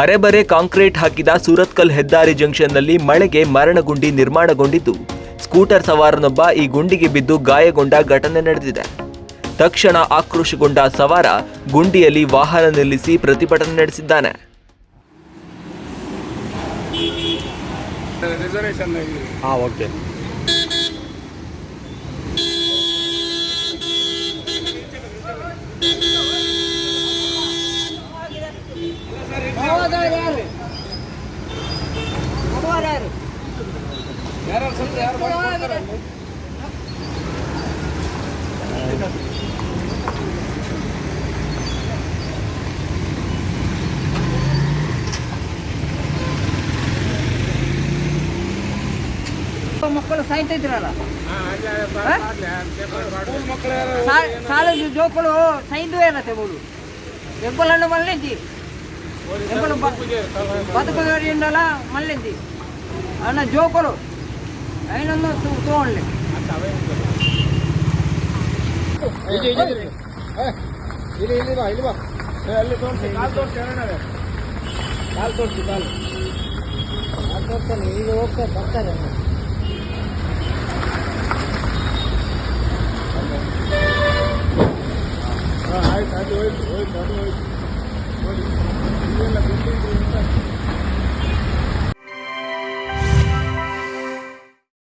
ಅರೆಬರೆ concrete ಹಾಕಿದ ಸೂರತ್ಕಲ್ ಹೆದ್ದಾರಿ ಜಂಕ್ಷನ್ನಲ್ಲಿ ಮಳೆಗೆ ಮರಣಗುಂಡಿ ನಿರ್ಮಾಣಗೊಂಡಿದ್ದು ಸ್ಕೂಟರ್ ಸವಾರನೊಬ್ಬ ಈ ಗುಂಡಿಗೆ ಬಿದ್ದು ಗಾಯಗೊಂಡ ಘಟನೆ ನಡೆದಿದೆ. ತಕ್ಷಣ ಆಕ್ರೋಶಗೊಂಡ ಸವಾರ ಗುಂಡಿಯಲ್ಲಿ ವಾಹನ ನಿಲ್ಲಿಸಿ ಪ್ರತಿಭಟನೆ ನಡೆಸಿದ್ದಾನೆ. ಓಕೆ. ಮಕ್ಕಳು ಯಾರು? ಸಾಲ ಜೋಕಳು ಸೈಂದು ಏನತ್ತೆ ಬೋಲು ಎಂಬಲನ್ನು ಹಣ್ಣು ಎಂಬಲು ఎప్పుడు బతుకుదోడిండాల మళ్ళీ అన్న జోకులు అయిన చూడండి ಇಲ್ಲಿ ಇಲ್ಲಿ ಬಾ ಇಲ್ಲಿ ಬಾ ಅಲ್ಲಿ ತೋರಿಸಿ ಕಾಲು ತೋರಿಸಿ ಏನಾದ್ರೆ ಕಾಲು ತೋರಿಸಿ ಕಾಲು ಬರ್ತಾರೆ ಆಯ್ತು ಹೋಯ್ತು ಹೋಯ್ತು ಅದು ಹೋಯ್ತು ನೋಡಿ Thank you.